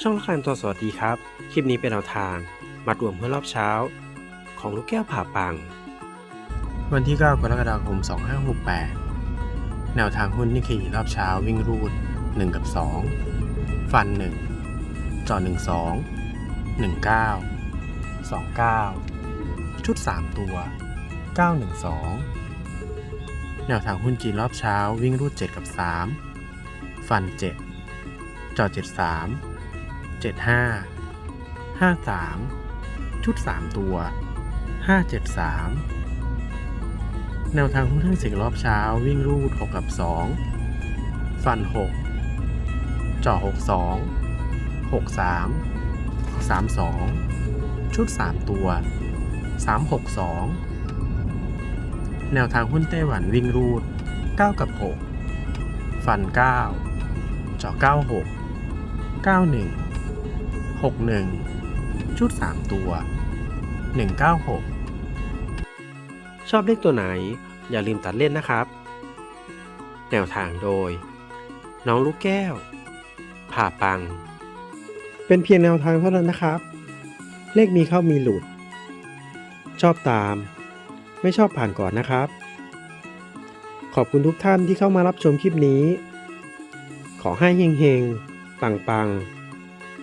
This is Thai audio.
ช่องละคันตัวสวัสดีครับ คลิปนี้เป็นแนวทาง มัดรวมเพื่อรอบเช้า ของลูกแก้วผ่าปัง วันที่ 9 กรกฎาคม 2568 แนวทางหุ้นนิเคอีรอบเช้าวิ่งรูด 1 กับ 2 ฟัน 1 จอ 12 19 29 ชุด 3 ตัว 912 แนวทางหุ้นจีนรอบเช้าวิ่งรูด 7 กับ 3 ฟัน 7จอ73 75 53 ชุด 3 ตัว 573 แนวทางหุ้นทั้งสิงรอบเช้าวิ่งรูด 6 กับ 2 ฟัน 6 จ่อ 62 63 32 ชุด 3 ตัว 362 แนวทางหุ้นไต้หวันวิ่งรูด 9 กับ 6 ฟัน9เจาะ96 91 61 ชุด 3 ตัว 196 ชอบเลขตัวไหน อย่าลืมตัดเล่นนะครับ แนวทางโดย น้องลูกแก้ว ผ่าปัง เป็นเพียงแนวทางเท่านั้นนะครับ เลขมีเข้ามีหลุด ชอบตาม ไม่ชอบผ่านก่อนนะครับ ขอบคุณทุกท่านที่เข้ามารับชมคลิปนี้ ขอให้เฮงๆ ปังๆ